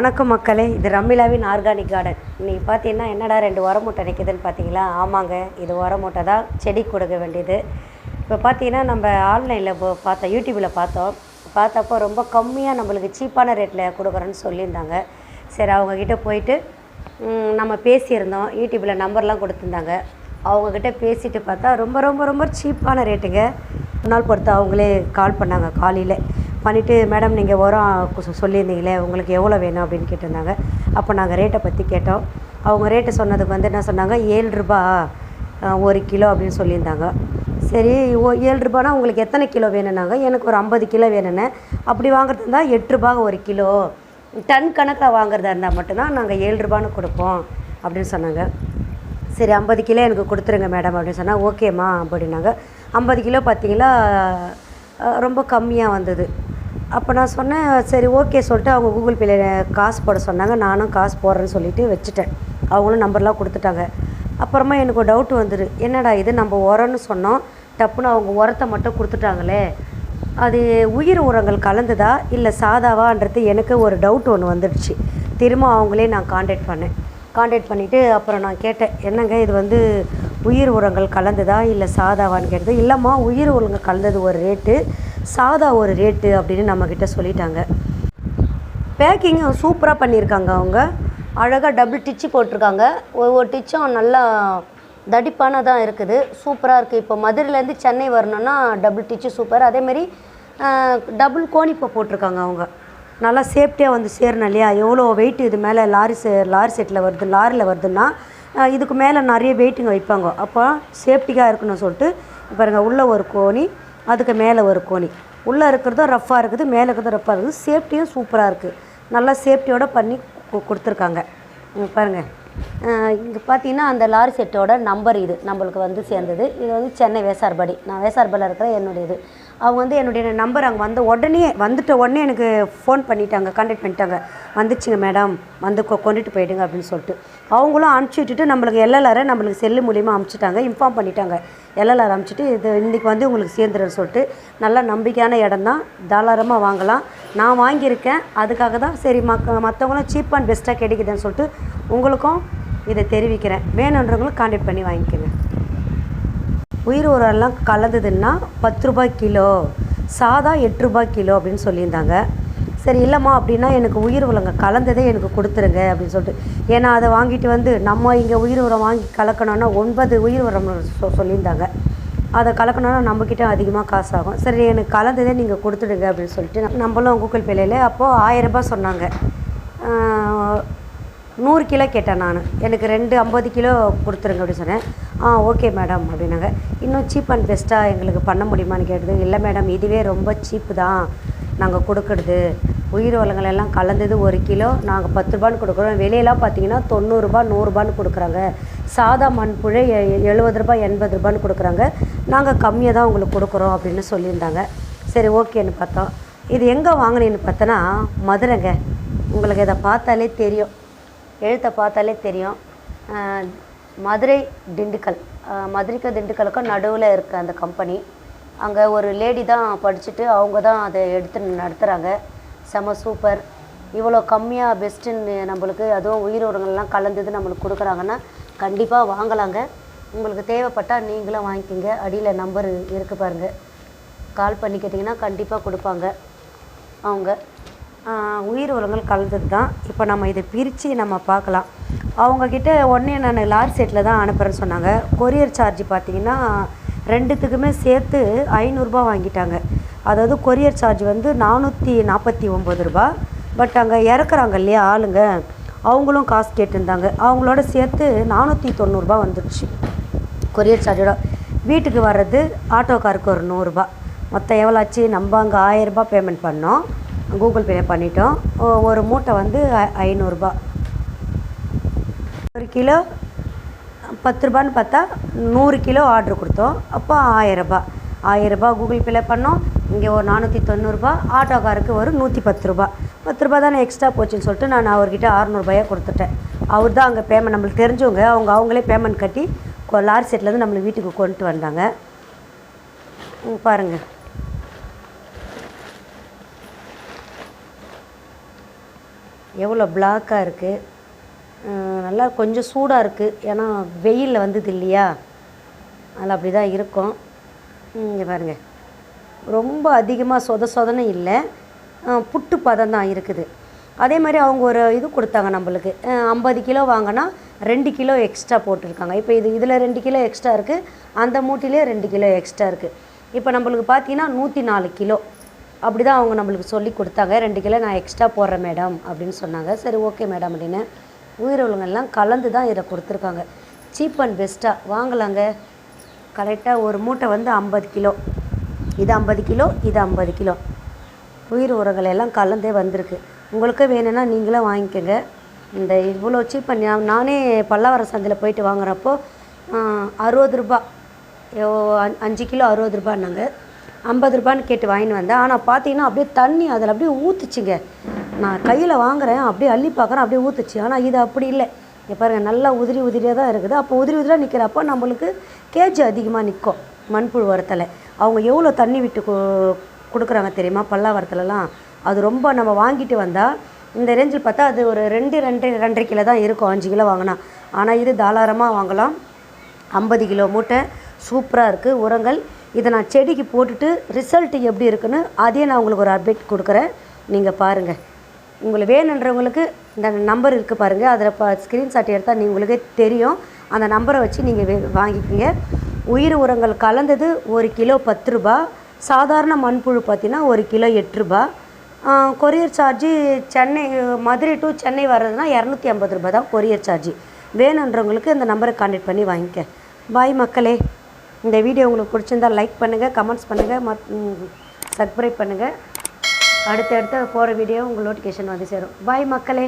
வணக்கம் மக்களே இது ரம்மிலாவின் ஆர்கானிக் கார்டன். இன்னைக்கு பார்த்தீங்கன்னா என்னடா ரெண்டு உரமூட்டை மூட்டை நிற்குதுன்னு பார்த்தீங்களா? ஆமாங்க இது உரம் மூட்டை தான் செடி கொடுக்க வேண்டியது. இப்போ பார்த்தீங்கன்னா நம்ம ஆன்லைனில் பார்த்தோம் யூடியூப்பில் பார்த்தோம். பார்த்தப்போ ரொம்ப கம்மியாக நம்மளுக்கு சீப்பான ரேட்டில் கொடுக்குறேன்னு சொல்லியிருந்தாங்க. சரி அவங்கக்கிட்ட போயிட்டு நம்ம பேசியிருந்தோம். யூடியூப்பில் நம்பர்லாம் கொடுத்துருந்தாங்க. அவங்கக்கிட்ட பேசிட்டு பார்த்தா ரொம்ப ரொம்ப ரொம்ப சீப்பான ரேட்டுங்க. ஒரு நாள் பொறுத்து அவங்களே கால் பண்ணாங்க காலையில். பண்ணிவிட்டு மேடம் நீங்கள் உரம் சொல்லியிருந்தீங்களே உங்களுக்கு எவ்வளோ வேணும் அப்படின்னு கேட்டிருந்தாங்க. அப்போ நாங்கள் ரேட்டை பற்றி கேட்டோம். அவங்க ரேட்டு சொன்னதுக்கு வந்து என்ன சொன்னாங்க ஏழு ரூபா ஒரு கிலோ அப்படின்னு சொல்லியிருந்தாங்க. சரி ஓ ஏழு ரூபானா உங்களுக்கு எத்தனை கிலோ வேணும்னாங்க? எனக்கு ஒரு ஐம்பது கிலோ வேணுன்னு அப்படி வாங்குறது இருந்தால் எட்டு ரூபா ஒரு கிலோ. டன் கணக்கில் வாங்குறதா இருந்தால் மட்டும்தான் நாங்கள் ஏழு ரூபான்னு கொடுப்போம் அப்படின்னு சொன்னாங்க. சரி ஐம்பது கிலோ எனக்கு கொடுத்துருங்க மேடம் அப்படின்னு சொன்னால் ஓகேம்மா அப்படின்னாங்க. ஐம்பது கிலோ பார்த்தீங்களா ரொம்ப கம்மியாக வந்தது. அப்போ நான் சொன்னேன் சரி ஓகே சொல்லிட்டு அவங்க கூகுள் பேல காசு போட சொன்னாங்க. நானும் காசு போடுறேன்னு சொல்லிட்டு வச்சுட்டேன். அவங்களும் நம்பர்லாம் கொடுத்துட்டாங்க. அப்புறமா எனக்கு ஒரு டவுட் வந்துடு என்னடா இது? நம்ம உரம்னு சொன்னோம். டப்புன்னு அவங்க உரத்தை மட்டும் கொடுத்துட்டாங்களே. அது உயிர் உரங்கள் கலந்துதா? இல்லை சாதாவான்றது எனக்கு ஒரு டவுட் ஒன்று வந்துடுச்சு. திரும்ப அவங்களே நான் காண்டாக்ட் பண்ணேன். காண்டாக்ட் பண்ணிவிட்டு அப்புறம் நான் கேட்டேன் என்னங்க இது வந்து உயிர் உரங்கள் கலந்ததா? இல்லை சாதாவான்னு கேட்டது. இல்லைம்மா உயிர் உரங்கள் கலந்தது ஒரு ரேட்டு சாதா ஒரு ரேட்டு அப்படின்னு நம்மக்கிட்ட சொல்லிட்டாங்க. பேக்கிங்கும் சூப்பராக பண்ணியிருக்காங்க அவங்க. அழகாக டபுள் டிச்சு போட்டிருக்காங்க. ஒவ்வொரு டிச்சும் நல்லா தடிப்பானதாக இருக்குது. சூப்பராக இருக்குது இப்போ மதுரையிலேருந்து சென்னை வரணும்னா டபுள் டிச்சு சூப்பர் அதேமாரி டபுள் கோணிப்போ போட்டிருக்காங்க அவங்க. நல்லா சேஃப்டியாக வந்து சேரணும் இல்லையா? எவ்வளோ வெயிட் இது மேலே லாரி செ லாரி செட்டில் வருது லாரியில் வருதுன்னா இதுக்கு மேலே நிறைய வெயிட்டுங்க வைப்பாங்க. அப்போ சேஃப்டிக்காக இருக்கணும்னு சொல்லிட்டு பாருங்கள் உள்ளே ஒரு கோணி அதுக்கு மேலே ஒரு கோணி உள்ளே இருக்கிறதும் ரஃப்பாக இருக்குது மேலே இருக்கிறதும் ரஃப்பாக இருக்குது. சேஃப்டியும் சூப்பராக இருக்குது நல்லா சேஃப்டியோடு பண்ணி கொடுத்துருக்காங்க. பாருங்கள் இங்கே பார்த்தீங்கன்னா அந்த லாரி செட்டோட நம்பர் இது நம்மளுக்கு வந்து சேர்ந்தது. இது வந்து சென்னை வேசார்பாடி நான் வேசார்பாடியில் இருக்கிற என்னுடைய இது. அவங்க வந்து என்னுடைய நம்பர் அங்கே வந்த உடனே வந்துட்ட உடனே எனக்கு ஃபோன் பண்ணிட்டாங்க கான்டாக்ட் பண்ணிட்டாங்க. வந்துச்சுங்க மேடம் வந்து கொ- கொண்டுட்டு போயிடுங்க அப்படின்னு சொல்லிட்டு. அவங்களும் அனுப்பிச்சி விட்டுட்டு நம்மளுக்கு எல்எல்ஆரை நம்மளுக்கு செல்லு மூலியமாக அனுப்பிச்சிட்டாங்க இன்ஃபார்ம் பண்ணிட்டாங்க. எல்எல்ஆர் அனுப்பிச்சிட்டு இது இன்றைக்கி வந்து உங்களுக்கு சேர்ந்துடுன்னு சொல்லிட்டு நல்ல நம்பிக்கையான இடம் தான் தாராளமாக வாங்கலாம். நான் வாங்கியிருக்கேன். அதுக்காக தான் சரி மக்க மற்றவங்களும் சீப் அண்ட் பெஸ்ட்டாக கிடைக்குதுன்னு சொல்லிட்டு உங்களுக்கும் இதை தெரிவிக்கிறேன். வேணுன்றவங்களும் கான்டாக்ட் பண்ணி வாங்கிக்கோங்க. உயிர் உரம்லாம் கலந்ததுன்னா பத்து ரூபாய் கிலோ சாதா எட்டு ரூபாய் கிலோ அப்படின்னு சொல்லியிருந்தாங்க. சரி இல்லைம்மா அப்படின்னா எனக்கு உயிர் உரங்க கலந்ததே எனக்கு கொடுத்துருங்க அப்படின்னு சொல்லிட்டு. ஏன்னா அதை வாங்கிட்டு வந்து நம்ம இங்கே உயிர் உரம் வாங்கி கலக்கணும்னா ஒன்பது உயிர் உரம் சொ சொல்லியிருந்தாங்க. அதை கலக்கணும்னா நம்மக்கிட்ட அதிகமாக காசு ஆகும் சரி எனக்கு கலந்ததே நீங்கள் கொடுத்துடுங்க அப்படின்னு சொல்லிட்டு நம்மளும் கூகுள் பேலையில் அப்போது ஆயிரரூபா சொன்னாங்க. நூறு கிலோ கேட்டேன் நான். எனக்கு ரெண்டு ஐம்பது கிலோ கொடுத்துருங்க அப்படின்னு சொன்னேன். ஆ ஓகே மேடம் அப்படின்னாங்க. இன்னும் சீப் அண்ட் பெஸ்ட்டாக எங்களுக்கு பண்ண முடியுமான்னு கேட்டது இல்லை மேடம் இதுவே ரொம்ப சீப்பு தான். நாங்கள் கொடுக்கறது. உயிர் வளங்கள் எல்லாம் கலந்தது ஒரு கிலோ. நாங்கள் பத்து ரூபான்னு கொடுக்குறோம். வெளியெல்லாம் பார்த்தீங்கன்னா தொண்ணூறுரூபா நூறுரூபான்னு கொடுக்குறாங்க. சாதா மண்புழை எ- எழுபது ரூபா எண்பது ரூபான்னு கொடுக்குறாங்க. நாங்கள் கம்மியாக தான் உங்களுக்கு கொடுக்குறோம் அப்படின்னு சொல்லியிருந்தாங்க. சரி ஓகேன்னு பார்த்தோம். இது எங்கே வாங்கினேன்னு பார்த்தோன்னா மதுரைங்க. உங்களுக்கு இதை பார்த்தாலே தெரியும். எழுத்தை பார்த்தாலே தெரியும். மதுரை திண்டுக்கல். மதுரைக்கும் திண்டுக்கலுக்கும் நடுவில் இருக்க அந்த கம்பெனி அங்கே ஒரு லேடி தான் படிச்சுட்டு அவங்க தான் அதை எடுத்து நடத்துகிறாங்க செம சூப்பர் இவ்வளோ கம்மியாக பெஸ்ட்டுன்னு நம்மளுக்கு அதுவும் உயிர் உரங்கள்லாம் கலந்தது நம்மளுக்கு கொடுக்குறாங்கன்னா கண்டிப்பாக வாங்கலாங்க. உங்களுக்கு தேவைப்பட்டால் நீங்களும் வாங்கிக்கோங்க. அடியில் நம்பர் இருக்குது பாருங்கள் கால் பண்ணி கேட்டிங்கன்னா கண்டிப்பாக கொடுப்பாங்க. அவங்க. உயிர் உரங்கள் கலந்தது தான். இப்போ நம்ம இதை பிரித்து நம்ம பார்க்கலாம். அவங்கக்கிட்ட உடனே நான் லாரி செட்டில் தான் அனுப்புகிறேன்னு சொன்னாங்க. கொரியர் சார்ஜ் பார்த்தீங்கன்னா ரெண்டுத்துக்குமே சேர்த்து ஐநூறுரூபா வாங்கிட்டாங்க. அதாவது கொரியர் சார்ஜ் வந்து நானூற்றி நாற்பத்தி ஒம்பது ரூபா. பட் அங்கே இறக்குறாங்க இல்லையா ஆளுங்க? அவங்களும் காசு கேட்டிருந்தாங்க. அவங்களோட சேர்த்து நானூற்றி தொண்ணூறுரூபா வந்துடுச்சு கொரியர் சார்ஜோட வீட்டுக்கு வர்றது ஆட்டோக்காருக்கு ஒரு நூறுரூபா மொத்தம் எவ்வளோ ஆச்சு? நம்ம அங்கே ஆயிரரூபா பேமெண்ட் பண்ணோம். கூகுள் பே பண்ணிட்டோம். ஒரு மூட்டை வந்து ஐ- ஐநூறுரூபா ஒரு கிலோ பத்து ரூபான்னு பார்த்தா நூறு கிலோ ஆர்டர் கொடுத்தோம். அப்போ ஆயிரரூபா. ஆயிரரூபா கூகுள் பேல பண்ணோம். இங்கே ஒரு நானூற்றி தொண்ணூறுபா. ஆட்டோக்காருக்கு ஒரு நூற்றி பத்து ரூபா. பத்து ரூபா தானே எக்ஸ்ட்ரா போச்சுன்னு சொல்லிட்டு நான் அவர்கிட்ட அறநூறுபாயாக கொடுத்துட்டேன். அவர் தான் அங்கே பேமெண்ட் நம்மளுக்கு தெரிஞ்சவங்க. அவங்க அவங்களே பேமெண்ட் கட்டி லாரி செட்லேருந்து நம்மளை வீட்டுக்கு கொண்டு வந்தாங்க. ம், எவ்வளோ பிளாக்காக இருக்குது நல்லா கொஞ்சம் சூடாக இருக்குது ஏன்னா வெயிலில் வந்தது இல்லையா? அதில் அப்படி தான் இருக்கும் இங்கே பாருங்கள் ரொம்ப அதிகமாக சொத சொதன்னு இல்லை. புட்டு பதம் தான் இருக்குது. அதே மாதிரி அவங்க ஒரு இது கொடுத்தாங்க நம்மளுக்கு. ஐம்பது கிலோ வாங்கினா ரெண்டு கிலோ எக்ஸ்ட்ரா போட்டிருக்காங்க. இப்போ இது இதில் ரெண்டு கிலோ எக்ஸ்ட்ரா இருக்குது அந்த மூட்டிலே ரெண்டு கிலோ எக்ஸ்ட்ரா இருக்குது இப்போ நம்மளுக்கு பார்த்தீங்கன்னா நூற்றி நாலு கிலோ. அப்படி தான் அவங்க நம்மளுக்கு சொல்லி கொடுத்தாங்க. ரெண்டு கிலோ நான் எக்ஸ்ட்ரா போடுறேன் மேடம் அப்படின்னு சொன்னாங்க. சரி ஓகே மேடம் அப்படின்னு உயிரினங்கள்லாம் கலந்து தான் இதை கொடுத்துருக்காங்க. சீப் அண்ட் பெஸ்ட்டாக வாங்கலாங்க. கரெக்டாக ஒரு மூட்டை வந்து ஐம்பது கிலோ. இது ஐம்பது கிலோ இது ஐம்பது கிலோ. உயிர் உரங்கள் எல்லாம் கலந்தே வந்திருக்கு. உங்களுக்கு வேணும்னா நீங்களும் வாங்கிக்கோங்க. இந்த இவ்வளோ சீப் பண்ணி நானே பல்லாவரம் சந்தையில் போயிட்டு வாங்குறப்போ அறுபது ரூபா அஞ்சு கிலோ அறுபது ரூபான்னாங்க. ஐம்பது ரூபான்னு கேட்டு வாங்கின்னு வந்தேன். ஆனால் பார்த்தீங்கன்னா அப்படியே தண்ணி அதில் அப்படியே ஊற்றுச்சிங்க நான் கையில் வாங்குறேன் அப்படியே அள்ளி பார்க்குறேன் அப்படியே ஊற்றுச்சு ஆனால் இது அப்படி இல்லை. இப்போ பாருங்கள் நல்லா உதிரி உதிரியாக தான் இருக்குது. அப்போ உதிரி உதிரியாக நிற்கிறப்போ நம்மளுக்கு கேஜி அதிகமாக நிற்கும் மண்புழு உரத்தில் அவங்க எவ்வளோ தண்ணி விட்டு கொ கொடுக்குறாங்க தெரியுமா? பல்லாவரத்துலலாம் அது ரொம்ப நம்ம வாங்கிட்டு வந்தால் இந்த ரேஞ்சில் பார்த்தா அது ஒரு ரெண்டு ரெண்டு ரெண்டரை கிலோ தான் இருக்கும். அஞ்சு கிலோ வாங்கினா. ஆனால் இது தாராளமாக வாங்கலாம். ஐம்பது கிலோ மூட்டை. சூப்பராக இருக்குது உரங்கள் இதை நான் செடிக்கு போட்டுட்டு ரிசல்ட் எப்படி இருக்குன்னு அதையே நான் உங்களுக்கு ஒரு அப்டேட் கொடுக்குறேன். நீங்கள் பாருங்கள் உங்களுக்கு வேணுன்றவங்களுக்கு இந்த நம்பர் இருக்குது பாருங்கள் அதில் பா ஸ்க்ரீன்ஷாட் எடுத்தால் நீ உங்களுக்கே தெரியும். அந்த நம்பரை வச்சு நீங்கள் வே வாங்கிக்கோங்க. உயிர் உரங்கள் கலந்தது ஒரு கிலோ பத்து ரூபா. சாதாரண மண்புழு பார்த்தீங்கன்னா ஒரு கிலோ எட்டு ரூபா. Courier charge Chennai Madurai to Chennai வர்றதுனா இரநூத்தி ஐம்பது ரூபாய் தான் கொரியர் சார்ஜு வேணுன்றவங்களுக்கு இந்த நம்பரை கான்டெக்ட் பண்ணி வாங்கிக்க. பாய் மக்களே. இந்த வீடியோ உங்களுக்கு பிடிச்சிருந்தா லைக் பண்ணுங்கள் கமெண்ட்ஸ் பண்ணுங்கள் மத் சப்ஸ்கிரைப் பண்ணுங்கள் அடுத்தடுத்து போகிற வீடியோ உங்கள் நோட்டிஃபிகேஷன் வந்து சேரும். பாய் மக்களே.